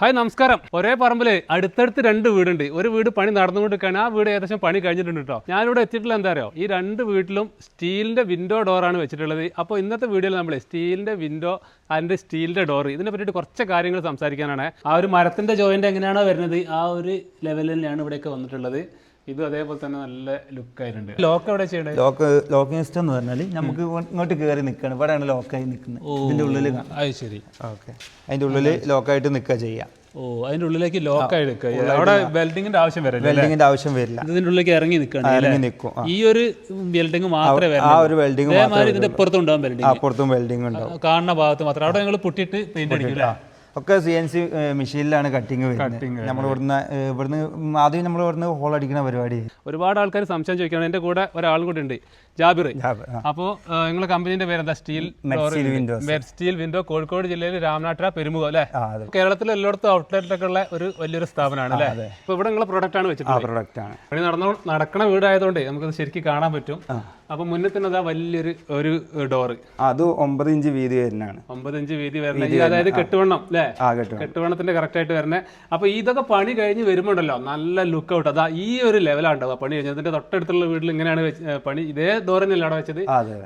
Hi നമസ്കാരം. ഒരേ പറമ്പിൽ അടുത്തടുത്ത് രണ്ട് വീടുണ്ട്. ഒരു വീട് പണി നടന്നുകൊണ്ടിരിക്കുകയാണ്. ആ വീട് ഏകദേശം പണി കഴിഞ്ഞിട്ടുണ്ട് കേട്ടോ ഞാനിവിടെ എത്തിയിട്ടുള്ള എന്താ അറിയോ? ഈ രണ്ട് വീട്ടിലും സ്റ്റീലിന്റെ വിൻഡോ ഡോറാണ് വെച്ചിട്ടുള്ളത്. അപ്പോൾ ഇന്നത്തെ വീഡിയോയിൽ നമ്മൾ സ്റ്റീലിന്റെ വിൻഡോ അതിന്റെ സ്റ്റീലിന്റെ ഡോർ ഇതിനെ പറ്റിയിട്ട് കുറച്ച് കാര്യങ്ങൾ സംസാരിക്കാനാണ്. ആ ഒരു മരത്തിന്റെ ജോയിന്റ് എങ്ങനെയാണോ വരുന്നത് ആ ഒരു ലെവലിൽ തന്നെയാണ് ഇവിടെയൊക്കെ വന്നിട്ടുള്ളത്. ഇത് അതേപോലെ തന്നെ നല്ല ലുക്ക് ആയിട്ടുണ്ട്. ലോക്ക് എവിടെ ചെയ്യണത് ലോക്ക് ലോക്കിംഗ് സിസ്റ്റം എന്ന് പറഞ്ഞാൽ നമുക്ക് ഇങ്ങോട്ട് കയറി നിൽക്കണം ഇവിടെയാണ് ലോക്കായി നിൽക്കുന്നത് ഇതിന്റെ ഉള്ളിൽ അത് ശരി. ഓക്കെ അതിന്റെ ഉള്ളിൽ ലോക്കായിട്ട് നിൽക്കുക ചെയ്യാം. ഓ അതിന്റെ ഉള്ളിലേക്ക് ലോക്ക് ആയി നിൽക്കുക അവിടെ വെൽഡിങ്ങിന്റെ ആവശ്യം വരില്ല വെൽഡിങ്ങിന്റെ ആവശ്യം വരില്ല. ഇതിന്റെ ഉള്ളിലേക്ക് ഇറങ്ങി നിൽക്കണം ഇറങ്ങി നിൽക്കും ഈ ഒരു വെൽഡിങ് മാത്രമേ ആ ഒരു വെൽഡിങ് ഇതിന്റെ പുറത്തും ഉണ്ടാവും വെൽഡിങ് അപ്പുറത്തും വെൽഡിങ് ഉണ്ടാവും. കാണുന്ന ഭാഗത്ത് മാത്രം. അവിടെ നിങ്ങൾ പൊട്ടിയിട്ട് പെയിന്റ് അടിക്കില്ല ഒക്കെ സി എൻ സി മെഷീനിലാണ് കട്ടിങ് വരുന്നത്. നമ്മൾ ഇവിടുന്ന് ഇവിടുന്ന് ആദ്യം നമ്മൾ ഇവിടുന്ന് ഹോൾ അടിക്കുന്ന പരിപാടി. ഒരുപാട് ആൾക്കാർ സംശയം ചോദിക്കണം എന്റെ കൂടെ ഒരാൾ കൂടെ ഉണ്ട് ജാബിർ. അപ്പോ നിങ്ങളെ അപ്പോൾ നിങ്ങളുടെ കമ്പനീന്റെ പേരെന്താ സ്റ്റീൽ സ്റ്റീൽ വിൻഡോ കോഴിക്കോട് ജില്ലയിൽ രാമനാട്ടുര പെരുമുഖം അല്ലേ? കേരളത്തിലെ എല്ലായിടത്തും ഔട്ട്ലെറ്റ് ഒക്കെ ഉള്ള ഒരു വലിയൊരു സ്ഥാപനമാണ് അല്ലേ? അപ്പോൾ ഇവിടെ നിങ്ങളെ പ്രൊഡക്റ്റ് ആണ് ആ വെച്ചിട്ടുള്ളത് പ്രൊഡക്റ്റ് ആണ്. പണി നടന്ന നടക്കണ വീടായതുകൊണ്ട് നമുക്കത് ശരിക്കും കാണാൻ പറ്റും. അപ്പൊ മുന്നത്തിനതാ വലിയൊരു ഒരു ഡോറ്. അത് ഒമ്പത് ഇഞ്ച് വീതി വരുന്നതാണ്. ഒമ്പത് ഇഞ്ച് വീതി വരുന്ന അതായത് കെട്ടുവണ്ണം അല്ലേ? കെട്ടുവണ്ണത്തിന്റെ കറക്റ്റ് ആയിട്ട് വരുന്നത് അപ്പൊ ഇതൊക്കെ പണി കഴിഞ്ഞ് വരുമ്പോണ്ടല്ലോ നല്ല ലുക്ക് ഔട്ട് അതാ ഈ ഒരു ലെവലാണ് ഉണ്ടാവുക പണി കഴിഞ്ഞതിന്റെ തൊട്ടടുത്തുള്ള വീട്ടിൽ ഇങ്ങനെയാണ് പണി ഇതേ ദൂരം അവിടെ വെച്ചത്?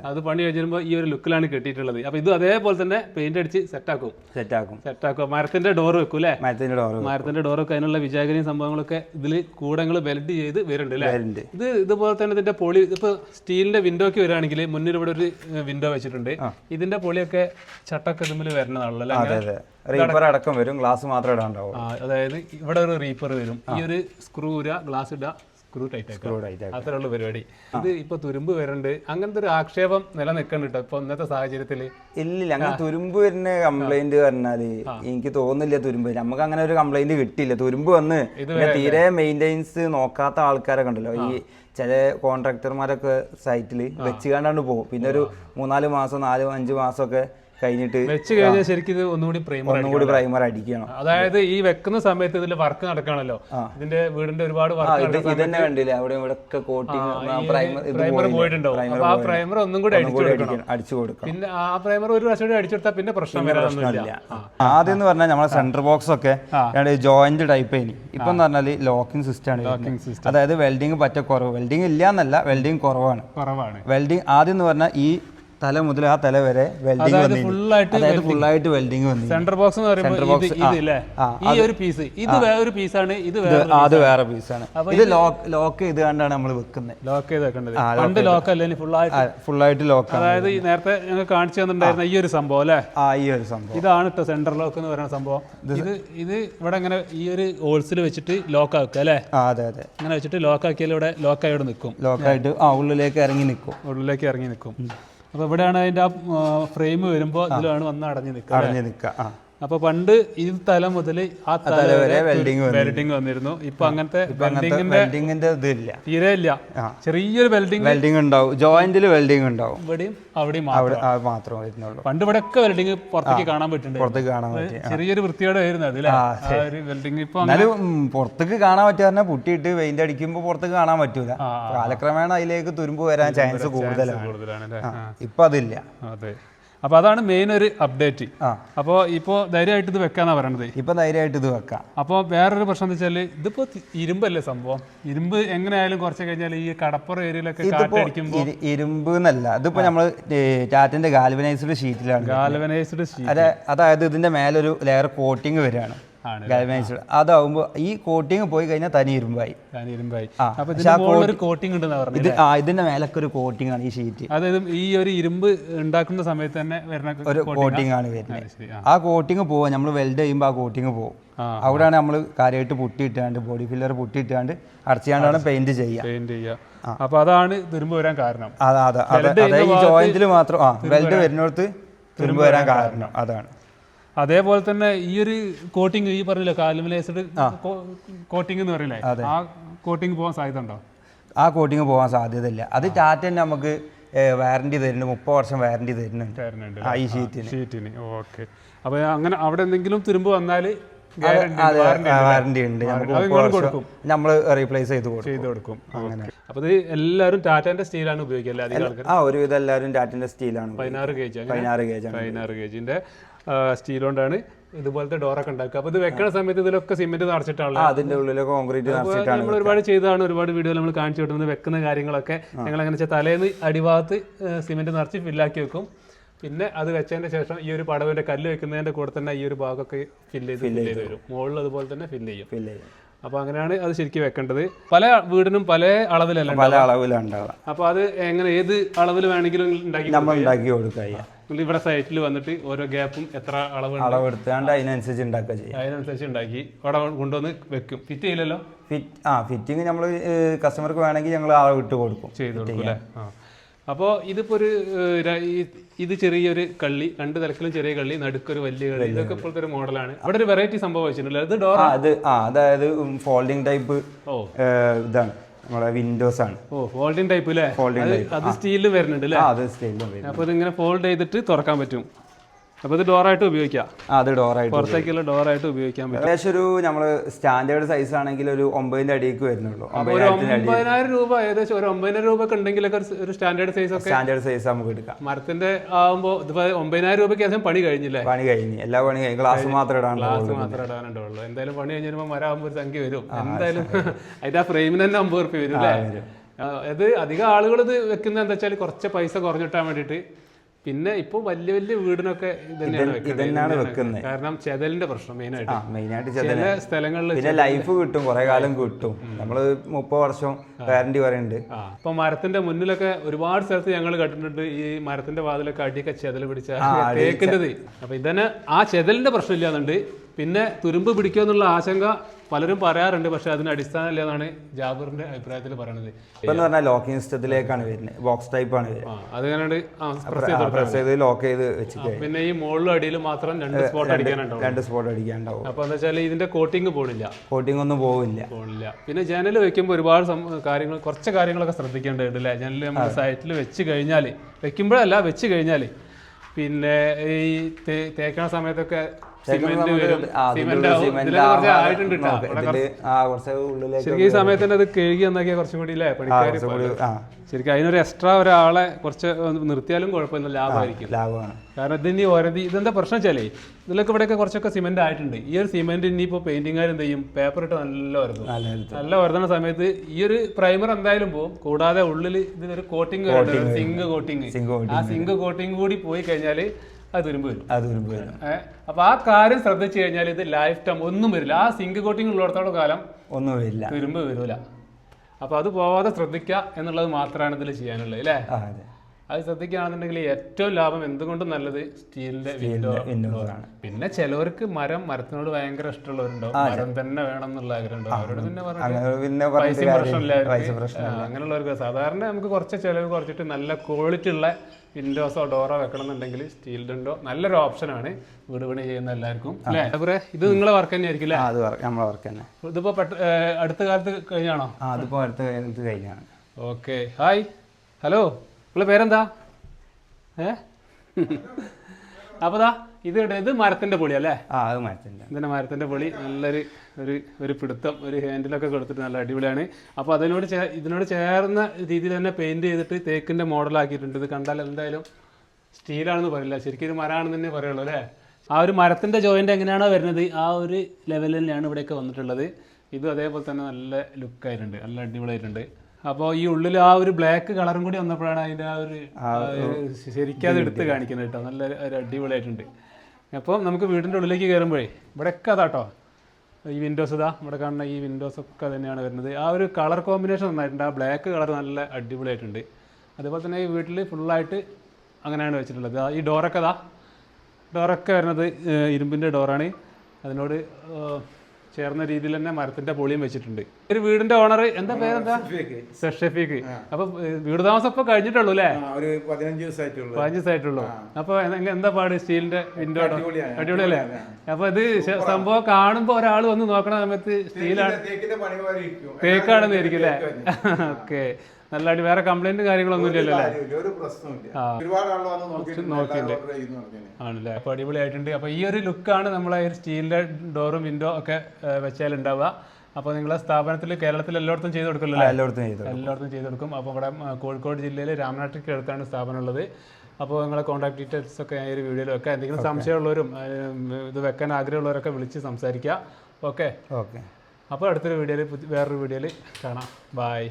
അത് പണി കഴിഞ്ഞിരുമ്പോ ഈ ഒരു ലുക്കിലാണ് കെട്ടിയിട്ടുള്ളത്. അപ്പൊ ഇത് അതേപോലെ തന്നെ പെയിന്റ് അടിച്ച് സെറ്റ് ആക്കും. സെറ്റ് ആക്കും. സെറ്റ് ആക്കും. മരത്തിന്റെ ഡോർ വെക്കും അല്ലേ? മരത്തിന്റെ ഡോർ മരത്തിന്റെ ഡോറൊക്കെ അതിനുള്ള വിജാഗരിയും സംഭവങ്ങളൊക്കെ ഇതിൽ കൂടെ ബെൽഡ് വെൽഡ് ചെയ്ത് വരുന്നുണ്ട് അല്ലേ? ഇത് ഇതുപോലെ തന്നെ ഇതിന്റെ പൊളി ഇപ്പൊ സ്റ്റീലിന്റെ വിൻഡോക്ക് വരികയാണെങ്കിൽ മുന്നിൽ ഇവിടെ ഒരു വിൻഡോ വെച്ചിട്ടുണ്ട്. ഇതിന്റെ പൊളിയൊക്കെ ചട്ടൊക്കെ തമ്മിൽ വരുന്നതാണല്ലോ അതെ അതെ. റീപ്പർ അടക്കം വരും ഗ്ലാസ് മാത്രമേ ഇടാണ്ടാവും അതായത് ഇവിടെ ഒരു റീപ്പർ വരും. ഈ ഒരു സ്ക്രൂ ഇടുക ഗ്ലാസ് ഇടുക. സ്ക്രൂ ടൈറ്റ് ആക്കുക ടൈറ്റ് അത്രേ ഉള്ളൂ പരിപാടി. ഇത് ഇപ്പൊ തുരുമ്പ് വരുന്നുണ്ട് അങ്ങനത്തെ ഒരു ആക്ഷേപം നിലനിൽക്കുന്നുണ്ട് ഇപ്പൊ ഇന്നത്തെ സാഹചര്യത്തിൽ ഇല്ലില്ല അങ്ങനെ തുരുമ്പ് വരുന്ന കംപ്ലൈന്റ് പറഞ്ഞാൽ എനിക്ക് തോന്നുന്നില്ല തുരുമ്പ്. നമുക്ക് അങ്ങനെ ഒരു കംപ്ലൈന്റ് കിട്ടില്ല തുരുമ്പ് വന്ന് തീരെ മെയിന്റെനൻസ് നോക്കാത്ത ആൾക്കാരൊക്കെ ഉണ്ടല്ലോ. ഈ ചില കോൺട്രാക്ടർമാരൊക്കെ സൈറ്റിൽ വെച്ച് കണ്ടാണ്ട് പോകും. പിന്നെ ഒരു മൂന്നാൽ മാസം നാല് അഞ്ച് മാസമൊക്കെ കഴിഞ്ഞിട്ട് വെച്ച് കഴിഞ്ഞാൽ ശരിക്കും ഇത് ഒന്നുകൂടി പ്രൈമർ ഒന്നുകൂടി പ്രൈമർ അടിക്കണം. അതായത് ഈ വെക്കുന്ന സമയത്ത് ഇതിൽ വർക്ക് നടക്കണല്ലോ ഇതിന്റെ വീടിന്റെ ഒരുപാട് വർക്ക് ഇത് ഇതന്നെ കണ്ടില്ലേ? അവിടെ ഇവിടെ ഒക്കെ കോട്ടിങ് പ്രൈമർ പോയിട്ടുണ്ടാവും. ആ പ്രൈമർ ഒന്നും കൂടി അടിച്ചു കൂടി കൊടുക്കണം. പിന്നെ ആ പ്രൈമർ ഒരു പ്രാവശ്യം കൂടി അടിച്ചു കൊടുത്താൽ പിന്നെ പ്രശ്നം വരാനൊന്നുമില്ല ആദ്യം എന്ന് പറഞ്ഞാൽ നമ്മളെ സെന്റർ ബോക്സ് ഒക്കെ ജോയിന്റ് ടൈപ്പ് ഇനി ഇപ്പൊ എന്ന് പറഞ്ഞാൽ ലോക്കിംഗ് സിസ്റ്റം ആണ്. അതായത് വെൽഡിംഗ് പറ്റ കുറവ്. വെൽഡിംഗ് ഇല്ല എന്നല്ല വെൽഡിങ് കുറവാണ്. കുറവാണ്. വെൽഡിങ് ആദ്യം എന്ന് പറഞ്ഞാൽ ഈ തല മുതൽ ആ തല വരെ വെൽഡിങ് അതായത് ഫുൾ ആയിട്ട് അതായത് ഫുള്ളായിട്ട് വെൽഡിങ് വന്നു സെന്റർ ബോക്സ് എന്ന് പറയുമ്പോൾ ഈ ഒരു പീസ് ഇത് വേറൊരു പീസാണ് ഇത് അത് വേറെ പീസാണ് ഇത് ലോക്ക് ലോക്ക് ചെയ്ത് കണ്ടാണ് നമ്മൾ വെക്കുന്നത് ലോക്ക് ചെയ്ത് വെക്കേണ്ടത്. പണ്ട് ലോക്ക് അല്ലേ ഫുൾ ആയിട്ട്? ഫുള്ളായിട്ട് ലോക്കാണ് അതായത് നേരത്തെ ഞങ്ങൾ കാണിച്ചു തന്നിട്ടുണ്ടായിരുന്ന ഈ ഒരു സംഭവം അല്ലേ? ആ ഈ ഒരു സംഭവം. ഇതാണ് കേട്ടോ സെന്റർ ലോക്ക് എന്ന് പറയുന്ന സംഭവം. ഇത് ഇത് ഇവിടെ ഇങ്ങനെ ഈ ഒരു ഹോൾസിൽ വെച്ചിട്ട് ലോക്ക് ആക്കുക അല്ലേ? അതെ അതെ. ഇങ്ങനെ വെച്ചിട്ട് ലോക്ക് ആക്കിയാൽ ഇവിടെ ലോക്ക് ആയിട്ട് ഇവിടെ നിൽക്കും. ലോക്കായിട്ട് ആ ഉള്ളിലേക്ക് ഇറങ്ങി നിൽക്കും. ഉള്ളിലേക്ക് ഇറങ്ങി നിൽക്കും. അപ്പോൾ ഇവിടെയാണ് അതിന്റെ ആ ഫ്രെയിം വരുമ്പോൾ ഇതിലാണ് വന്ന് അടഞ്ഞു നിൽക്കുക അടഞ്ഞു നിൽക്കുക ആ. അപ്പൊ പണ്ട് ഈ തല മുതൽ ആ തല വരെ വെൽഡിംഗ് വെൽഡിംഗ് വന്നിരുന്നു. ഇപ്പൊ അങ്ങനത്തെ വെൽഡിംഗിന്റെ ഇതില്ല. തീരെ ഇല്ല. ചെറിയൊരു വെൽഡിംഗ് വെൽഡിംഗ് ഉണ്ടാവും. ജോയിന്റിൽ വെൽഡിംഗ് ഉണ്ടാവും. ഇവിടെയും അവിടെയും മാത്രം. വരുന്നുള്ളൂ. പണ്ട് ഇവിടെ ഒക്കെ വെൽഡിംഗ് പുറത്തേക്ക് കാണാൻ പറ്റുന്നുണ്ട് പുറത്തേക്ക് കാണാൻ പറ്റും. ചെറിയൊരു വൃത്തിയോടെ വരുന്നത് അതിലെ വെൽഡിങ് ഇപ്പൊ എന്നാലും പുറത്തേക്ക് കാണാൻ പറ്റുക പറഞ്ഞാൽ പുട്ടിയിട്ട് വെയിന്റ് അടിക്കുമ്പോൾ പുറത്തേക്ക് കാണാൻ പറ്റൂല. കാലക്രമേണ അതിലേക്ക് തുരുമ്പ് വരാൻ ചാൻസ് കൂടുതലാണ്. ഇപ്പൊ അതില്ല. അതെ. അപ്പൊ അതാണ് മെയിൻ ഒരു അപ്ഡേറ്റ് അപ്പോൾ ഇപ്പോൾ ധൈര്യമായിട്ട് ഇത് വെക്കാന്നാ പറയണത്. ഇപ്പൊ ധൈര്യമായിട്ട് ഇത് വെക്കാം. അപ്പോൾ വേറൊരു പ്രശ്നം എന്ന് വെച്ചാൽ ഇതിപ്പോ ഇരുമ്പല്ലേ സംഭവം? ഇരുമ്പ് എങ്ങനെയായാലും കുറച്ച് കഴിഞ്ഞാൽ ഈ കടപ്പുറ ഏരിയയിലൊക്കെ കാറ്റടിക്കുമ്പോൾ ഇരുമ്പ് എന്നല്ല ഇതിപ്പോ നമ്മൾ ടാറ്റിന്റെ ഗാൽവനൈസ്ഡ് ഷീറ്റിലാണ്. Galvanised sheet. അതായത് ഇതിന്റെ മേലൊരു ലെയർ കോട്ടിങ് വരികയാണ്. ആണ് ഗാൽവനൈസ്ഡ് അതാവുമ്പോൾ ഈ കോട്ടിങ് പോയി കഴിഞ്ഞാൽ തനി ഇരുമ്പായി ഇത് ആ ഇതിന്റെ മേലൊക്കെ ഒരു കോട്ടിംഗ് ആണ് ഈ ഷീറ്റ് അതായത് ഈ ഒരു ഇരുമ്പ് ഉണ്ടാക്കുന്ന സമയത്ത് തന്നെ വരുന്ന ഒരു കോട്ടിങ് കോട്ടിംഗ് ആണ് വരുന്നത്. ആ. കോട്ടിങ് പോവാ നമ്മൾ വെൽഡ് ചെയ്യുമ്പോൾ ആ കോട്ടിങ് പോകും. അവിടെയാണ് നമ്മൾ കാര്യമായിട്ട് പൊട്ടിയിട്ടാണ്ട് ബോഡി ഫില്ലർ പൊട്ടിയിട്ടാണ്ട് അടച്ചാണ്ടാണ് പെയിന്റ് ചെയ്യുക പെയിന്റ് ചെയ്യുക അപ്പൊ അതാണ് തുരുമ്പ് വരാൻ കാരണം. അതാ അതെ അതെ ഈ ജോയിന്റിൽ മാത്രം ആ വെൽഡ് വരുന്നിടത്ത് തുരുമ്പ് വരാൻ കാരണം. അതാണ്. അതേപോലെ തന്നെ ഈ ഒരു കോട്ടിംഗ് ഈ പറഞ്ഞില്ല കാലുമലൈസ്ഡ് കോട്ടിംഗ് എന്ന് പറയില്ലേ? ആ കോട്ടിംഗ് പോകാൻ സാധ്യത ഉണ്ടോ ആ കോട്ടിങ് പോകാൻ സാധ്യതയില്ല. അത് ടാറ്റ തന്നെ നമുക്ക് വാറണ്ടി തരുന്നുണ്ട്. മുപ്പത് വർഷം വാറണ്ടി തരുന്നുണ്ട്. ഈ ഷീറ്റിന് ഷീറ്റിന് ഓക്കെ. അപ്പൊ അങ്ങനെ അവിടെ എന്തെങ്കിലും തുരുമ്പ് വന്നാൽ വാറണ്ടി ഉണ്ട് നമ്മൾ റീപ്ലേസ് ചെയ്ത് കൊടുക്കും. ചെയ്ത് കൊടുക്കും. അപ്പൊ ഇത് എല്ലാവരും ടാറ്റാന്റെ സ്റ്റീലാണ് ഉപയോഗിക്കുക ആ ഒരുവിധം എല്ലാവരും ടാറ്റാന്റെ സ്റ്റീലാണ് പതിനാറ് കെ ജി പതിനാറ് ഗേജ് ജി പതിനാറ് കെ ജിന്റെ സ്റ്റീൽ കൊണ്ടാണ് ഇതുപോലത്തെ ഡോറൊക്കെ ഉണ്ടാക്കുക. അപ്പോൾ ഇത് വെക്കണ സമയത്ത് ഇതിലൊക്കെ സിമെന്റ് നിറച്ചിട്ടാണ് അതിന്റെ ഉള്ളിലൊക്കെ കോൺക്രീറ്റ് നിറച്ചിട്ടാണ് നമ്മൾ ഒരുപാട് ചെയ്തതാണ് ഒരുപാട് വീഡിയോ നമ്മൾ കാണിച്ചു കൊടുക്കുന്നത്. വെക്കുന്ന കാര്യങ്ങളൊക്കെ ഞങ്ങൾ അങ്ങനെ വെച്ചാൽ തലേന്ന് അടിഭാഗത്ത് സിമെന്റ് നിറച്ച് ഫില്ലാക്കി വെക്കും. പിന്നെ അത് വെച്ചതിന് ശേഷം ഈ ഒരു പടവിന്റെ കല്ല് വെക്കുന്നതിന്റെ കൂടെ തന്നെ ഈ ഒരു ഭാഗമൊക്കെ ഫില്ല് ചെയ്ത് ഫില്ല് ചെയ്ത് വരും മുകളിൽ അതുപോലെ തന്നെ ഫില്ല് ചെയ്യും. ഫില്ല് ചെയ്യും. അപ്പോൾ അങ്ങനെയാണ് അത് ശരിക്കും വെക്കേണ്ടത്. പല വീടിനും പല അളവിലല്ല പല അളവിലുണ്ടാവുക അപ്പോൾ അത് എങ്ങനെ ഏത് അളവിൽ വേണമെങ്കിലും ഉണ്ടാക്കി നമ്മൾ ഉണ്ടാക്കി കൊടുക്കുക ഇവിടെ സൈറ്റിൽ വന്നിട്ട് ഓരോ ഗ്യാപ്പും എത്ര അളവ് അളവെടുത്താണ്ട് അതിനനുസരിച്ച് ഉണ്ടാക്കുക ചെയ്യാം. അതിനനുസരിച്ച് ഉണ്ടാക്കി അവിടെ കൊണ്ടുവന്ന് വെക്കും. ഫിറ്റ് ചെയ്യില്ലല്ലോ? ഫിറ്റ് ആ ഫിറ്റിങ് നമ്മൾ കസ്റ്റമർക്ക് വേണമെങ്കിൽ ഞങ്ങൾ അളവ് ഇട്ട് കൊടുക്കും. ചെയ്ത് കൊടുക്കും അല്ലേ? ആ. അപ്പോൾ ഇതിപ്പോൾ ഒരു ഇത് ചെറിയൊരു കള്ളി രണ്ട് തലക്കിലും ചെറിയ കള്ളി നടുക്കൊരു വലിയ കള്ളി ഇതൊക്കെ ഇപ്പോഴത്തെ ഒരു മോഡലാണ്. അവിടെ ഒരു വെറൈറ്റി സംഭവം വെച്ചിട്ടുണ്ടല്ലോ. അത് ഡോർ അത് ആ അതായത് ഫോൾഡിങ് ടൈപ്പ് ഓ. ഇതാണ്. നമ്മുടെ വിൻഡോസ് ആണ്. ഓ ഫോൾഡിംഗ് ടൈപ്പ് അല്ലേ ഫോൾഡിംഗ് അത് അത് സ്റ്റീലിൽ വരുന്നുണ്ട് അല്ലേ അത് സ്റ്റീലിൽ വരും അപ്പോൾ ഇതിങ്ങനെ ഫോൾഡ് ചെയ്തിട്ട് തുറക്കാൻ പറ്റും. അപ്പോൾ ഇത് ഡോറായിട്ട് ഉപയോഗിക്കാം. അത് ഡോറായിട്ട് പുറത്തേക്കുള്ള ഡോറായിട്ട് ഉപയോഗിക്കാൻ പറ്റും. ഏകദേശം ഒരു നമ്മൾ സ്റ്റാൻഡേർഡ് സൈസ് ആണെങ്കിൽ ഒരു ഒമ്പതിന്റെ അടിക്ക് വരുന്നുള്ളൂ. ഒരു ഒമ്പതിനായിരം രൂപ ഏകദേശം ഒരു ഒമ്പതിനായിരം രൂപ ഒക്കെ ഉണ്ടെങ്കിലൊക്കെ ഒരു- സ്റ്റാൻഡേർഡ് സൈസ് ഒക്കെ സ്റ്റാൻഡേർഡ് സൈസ് നമുക്ക് എടുക്കാം. മരത്തിന്റെ ആകുമ്പോൾ ഇതിപ്പോ ഒമ്പതിനായിരം രൂപയ്ക്ക് ഏകദേശം പണി കഴിഞ്ഞില്ലേ? പണി കഴിഞ്ഞു. എല്ലാ പണി കഴിഞ്ഞു. ഗ്ലാസ് മാത്രം ഇടാൻ ഗ്ലാസ് മാത്രം ഇടാനുണ്ടാവുള്ളൂ എന്തായാലും പണി കഴിഞ്ഞപ്പോൾ മരം ആകുമ്പോൾ ഒരു സംഖ്യ വരും. എന്തായാലും അതിന്റെ ആ ഫ്രെയിമിന് തന്നെ അമ്പത് റുപ്യ വരും അല്ലേ? ഇത് അധികം ആളുകൾ ഇത് വെക്കുന്നത് എന്താ വെച്ചാൽ കുറച്ച് പൈസ കുറഞ്ഞിട്ടാൻ വേണ്ടിയിട്ട് പിന്നെ ഇപ്പൊ വലിയ വലിയ വീടിനൊക്കെ ഇതന്നെയാണ് വെക്കുന്നത്. കാരണം ചെതലിന്റെ പ്രശ്നം മെയിൻ ആയിട്ട്. മെയിൻ മെയിനായിട്ട് ചെതൽ സ്ഥലങ്ങളിൽ പിന്നെ ലൈഫ് കിട്ടും കുറെ കാലം കിട്ടും. നമ്മൾ മുപ്പത് വർഷം വാറന്റി പറയുന്നുണ്ട് ആ ഇപ്പൊ മരത്തിന്റെ മുന്നിലൊക്കെ ഒരുപാട് സ്ഥലത്ത് ഞങ്ങൾ കണ്ടിട്ടുണ്ട് ഈ മരത്തിന്റെ വാതിലൊക്കെ അടിയൊക്കെ ചെതൽ പിടിച്ച തേക്കിന്റെത് അപ്പൊ ഇതന്നെ ആ ചെതലിന്റെ പ്രശ്നം ഇല്ലാന്നുണ്ട്. പിന്നെ തുരുമ്പ് പിടിക്കുക എന്നുള്ള ആശങ്ക പലരും പറയാറുണ്ട് പക്ഷെ അതിന് അടിസ്ഥാനം എന്നാണ് ജാബറിന്റെ അഭിപ്രായത്തിൽ ഇപ്പൊ എന്ന് പറഞ്ഞാൽ ലോക്കിംഗ് സിസ്റ്റത്തിലേക്കാണ് വരുന്നത്. ബോക്സ് ടൈപ്പ് ആണ് വരുന്നത് ലോക്ക് ചെയ്ത് വെച്ചിട്ട് പിന്നെ ഈ മുകളിലും അടിയിലും മാത്രം രണ്ട് സ്പോട്ട് അടിക്കാനുണ്ടാവും രണ്ട് സ്പോട്ട് അടിക്കാനുണ്ടാവും അപ്പൊ എന്താ വെച്ചാൽ ഇതിന്റെ കോട്ടിങ് പോണില്ല. കോട്ടിംഗ് ഒന്നും പോവില്ല. പോണില്ല. പിന്നെ ജനൽ വെക്കുമ്പോൾ ഒരുപാട് കാര്യങ്ങൾ കുറച്ച് കാര്യങ്ങളൊക്കെ ശ്രദ്ധിക്കേണ്ടതുണ്ട് അല്ലേ? ജനൽ നമ്മൾ സൈറ്റിൽ വെച്ച് കഴിഞ്ഞാൽ വെക്കുമ്പോഴല്ല വെച്ച് കഴിഞ്ഞാൽ പിന്നെ ഈ തേക്കണ സമയത്തൊക്കെ ശരിക്കും ഈ സമയത്ത് തന്നെ അത് കഴുകി എന്നാക്കിയാൽ കുറച്ചും കൂടി അല്ലേ പണിക്കാർ ശരിക്കും അതിനൊരു എക്സ്ട്രാ ഒരാളെ കുറച്ച് നിർത്തിയാലും കുഴപ്പമില്ല ലാഭമായിരിക്കും ലാഭമാണ്. കാരണം ഇതിനി ഒരതി ഇതെന്താ പ്രശ്നം വെച്ചാലേ ഇതിലൊക്കെ ഇവിടെയൊക്കെ കുറച്ചൊക്കെ സിമെന്റ് ആയിട്ടുണ്ട്. ഈ ഒരു സിമെന്റ് ഇനിയിപ്പോൾ പെയിന്റിങ്ങുകാർ എന്ത് ചെയ്യും? പേപ്പർ ഇട്ട് നല്ല വരുന്നു നല്ല വരുന്ന സമയത്ത് ഈ ഒരു പ്രൈമർ എന്തായാലും പോകും കൂടാതെ ഉള്ളിൽ ഇതിനൊരു കോട്ടിങ് സിങ്ക് കോട്ടിംഗ് ആ സിങ്ക് കോട്ടിംഗ് കൂടി പോയി കഴിഞ്ഞാൽ അത് തുരുമ്പ് വരും. അത് തുരുമ്പ് വരും. ഏഹ് അപ്പൊ ആ കാര്യം ശ്രദ്ധിച്ചു കഴിഞ്ഞാൽ ഇത് ലൈഫ് ടൈം ഒന്നും വരില്ല. ആ സിങ്ക് കോട്ടിങ് ഉള്ളിടത്തോളം കാലം ഒന്നും വരില്ല. തുരുമ്പ് വരൂല. അപ്പൊ അത് പോവാതെ ശ്രദ്ധിക്കുക എന്നുള്ളത് മാത്രമാണ് ഇതിൽ ചെയ്യാനുള്ളത് അല്ലേ? അതെ. ശ്രദ്ധിക്കുകയാണെന്നുണ്ടെങ്കിൽ ഏറ്റവും ലാഭം എന്തുകൊണ്ടും നല്ലത് സ്റ്റീലിന്റെ വിൻഡോ ആണ്. പിന്നെ ചിലവർക്ക് മരം മരത്തിനോട് ഭയങ്കര ഇഷ്ടമുള്ളവരുണ്ടാവും മരം തന്നെ വേണം എന്നുള്ള ആഗ്രഹം ഉണ്ടാവും അവരോട് പിന്നെ പ്രശ്നമില്ല പ്രശ്നം അങ്ങനെയുള്ളവർക്ക് സാധാരണ നമുക്ക് കുറച്ച് ചിലവ് കുറച്ചിട്ട് നല്ല ക്വാളിറ്റി ഉള്ള വിൻഡോസോ ഡോറോ വെക്കണം എന്നുണ്ടെങ്കിൽ സ്റ്റീൽ ഡോ നല്ലൊരു ഓപ്ഷനാണ്. വീട് പണി ചെയ്യുന്ന എല്ലാവർക്കും അല്ലേ? അതുപോലെ ഇത് നിങ്ങളെ വർക്ക് തന്നെ ആയിരിക്കും അല്ലേ അത് നമ്മളെ വർക്ക് തന്നെ. ഇതിപ്പോ പെട്ട അടുത്ത കാലത്ത് കഴിഞ്ഞാണോ? ആ അതിപ്പോൾ അടുത്ത കാലത്ത് കഴിഞ്ഞാണ്. ഓക്കെ. ഹായ്. ഹലോ. നിങ്ങളെ പേരെന്താ? ഏ? അപ്പോൾ ദാ ഇത് ഇത് മരത്തിന്റെ പൊളി അല്ലേ ആ അത് മരത്തിന്റെ. ഇതിന്റെ മരത്തിന്റെ പൊളി. നല്ലൊരു ഒരു ഒരു പിടുത്തം ഒരു ഹാൻഡിലൊക്കെ കൊടുത്തിട്ട് നല്ല അടിപൊളിയാണ്. അപ്പോൾ അതിനോട് ഇതിനോട് ചേർന്ന രീതിയിൽ തന്നെ പെയിന്റ് ചെയ്തിട്ട് തേക്കിന്റെ മോഡൽ ആക്കിയിട്ടുണ്ട്. ഇത് കണ്ടാൽ എന്തായാലും സ്റ്റീലാണെന്ന് പറയില്ല. ശരിക്കും ഇത് മരമാണെന്ന് തന്നെ പറയുള്ളൂ അല്ലേ? ആ ഒരു മരത്തിന്റെ ജോയിന്റ് എങ്ങനെയാണോ വരുന്നത് ആ ഒരു ലെവലിൽ തന്നെയാണ് ഇവിടെയൊക്കെ വന്നിട്ടുള്ളത്. ഇത് അതേപോലെ തന്നെ നല്ല ലുക്ക് ആയിട്ടുണ്ട്. നല്ല അടിപൊളിയായിട്ടുണ്ട്. അപ്പോൾ ഈ ഉള്ളിൽ ആ ഒരു ബ്ലാക്ക് കളറും കൂടി വന്നപ്പോഴാണ് ഒരു ആ ഒരു ശരിക്കും അത് എടുത്ത് കാണിക്കുന്നത് കേട്ടോ. നല്ല ഒരു അടിപൊളിയായിട്ടുണ്ട്. അപ്പോൾ നമുക്ക് വീടിന്റെ ഉള്ളിലേക്ക് കയറുമ്പോഴേ ഇവിടെയൊക്കെ അതാട്ടോ. ഈ വിൻഡോസ് ഇതാ ഇവിടെ കാണുന്ന ഈ വിൻഡോസ് ഒക്കെ തന്നെയാണ് വരുന്നത്. ആ ഒരു കളർ കോമ്പിനേഷൻ നന്നായിട്ടുണ്ട്. ആ ബ്ലാക്ക് കളർ നല്ല അടിപൊളിയായിട്ടുണ്ട്. അതുപോലെ തന്നെ ഈ വീട്ടിൽ ഫുള്ളായിട്ട് അങ്ങനെയാണ് വെച്ചിട്ടുള്ളത്. ഈ ഡോറൊക്കെ ഇതാ. ഡോറൊക്കെ വരുന്നത് ഇരുമ്പിന്റെ ഡോറാണ് അതിനോട് ചേർന്ന രീതിയിൽ തന്നെ മരത്തിന്റെ പൊളിയും വെച്ചിട്ടുണ്ട്. ഒരു വീടിന്റെ ഓണർ എന്താ പേരെന്താ ഷെഫീഖ്. അപ്പൊ വീട് താമസം ഇപ്പൊ കഴിഞ്ഞിട്ടുള്ളൂ അല്ലേ? പതിനഞ്ച് ദിവസമായിട്ടുള്ളൂ പതിനഞ്ച് ദിവസമായിട്ടുള്ളൂ അപ്പൊ എന്താ പാട് സ്റ്റീലിന്റെ വിൻഡോ അടിപൊളി അല്ലേ അപ്പൊ ഇത് സംഭവം കാണുമ്പോ ഒരാൾ വന്ന് നോക്കണ സമയത്ത് സ്റ്റീലാണ്. തേക്കാണെന്ന് ആയിരിക്കും അല്ലേ? ഓക്കെ. നല്ല അടി വേറെ കംപ്ലൈന്റ് കാര്യങ്ങളൊന്നും ഇല്ലല്ലോ അല്ലേ. ആണല്ലേ? അപ്പോൾ അടിപൊളിയായിട്ടുണ്ട്. അപ്പോൾ ഈ ഒരു ലുക്കാണ് നമ്മളെ ഈ സ്റ്റീലിന്റെ ഡോറും വിൻഡോ ഒക്കെ വെച്ചാൽ ഉണ്ടാവുക അപ്പോൾ നിങ്ങളെ സ്ഥാപനത്തിൽ കേരളത്തിൽ എല്ലായിടത്തും ചെയ്ത് കൊടുക്കല്ലോ എല്ലായിടത്തും ചെയ്തു എല്ലായിടത്തും ചെയ്ത് കൊടുക്കും. അപ്പോൾ ഇവിടെ കോഴിക്കോട് ജില്ലയിൽ രാമനാട്ടിക്ക് അടുത്താണ് സ്ഥാപനം ഉള്ളത്. അപ്പോൾ നിങ്ങളെ കോൺടാക്ട് ഡീറ്റെയിൽസ് ഒക്കെ ഈ ഒരു വീഡിയോയിൽ വെക്കാം. എന്തെങ്കിലും സംശയമുള്ളവരും ഇത് വെക്കാൻ ആഗ്രഹമുള്ളവരൊക്കെ വിളിച്ച് സംസാരിക്കുക ഓക്കെ? ഓക്കെ. അപ്പോൾ അടുത്തൊരു വീഡിയോയിൽ വേറൊരു വീഡിയോയിൽ കാണാം. ബായ്